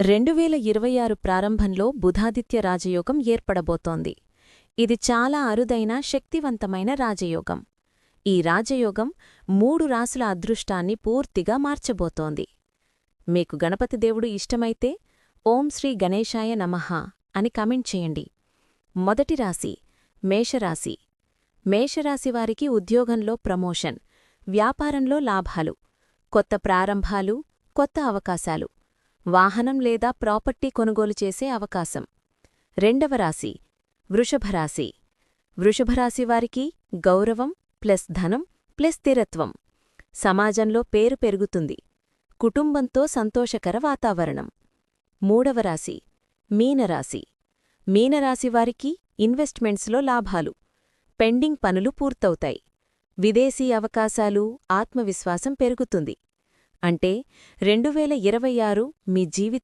రెండువేల ఇరవై ఆరు ప్రారంభంలో బుధాదిత్య రాజయోగం ఏర్పడబోతోంది. ఇది చాలా అరుదైన శక్తివంతమైన రాజయోగం. ఈ రాజయోగం మూడు రాసుల అదృష్టాన్ని పూర్తిగా మార్చబోతోంది. మీకు గణపతి దేవుడు ఇష్టమైతే ఓం శ్రీ గణేశాయ నమః అని కమెంట్ చేయండి. మొదటి రాశి మేషరాశి. మేషరాశివారికి ఉద్యోగంలో ప్రమోషన్ వ్యాపారంలో లాభాలు కొత్త ప్రారంభాలు కొత్త అవకాశాలు. వాహనం లేదా ప్రాపర్టీ కొనుగోలు చేసే అవకాశం. రెండవ రాశి వృషభరాశి వృషభరాశివారికి గౌరవం ప్లస్ ధనం ప్లస్ స్థిరత్వం. సమాజంలో పేరు పెరుగుతుంది. కుటుంబంతో సంతోషకర వాతావరణం. మూడవ రాశి మీనరాశి. మీనరాశివారికి ఇన్వెస్ట్మెంట్స్లో లాభాలు. పెండింగ్ పనులు పూర్తవుతాయి. విదేశీ అవకాశాలు ఆత్మవిశ్వాసం పెరుగుతుంది. అంటే రెండువేల ఇరవై ఆరు మీ జీవిత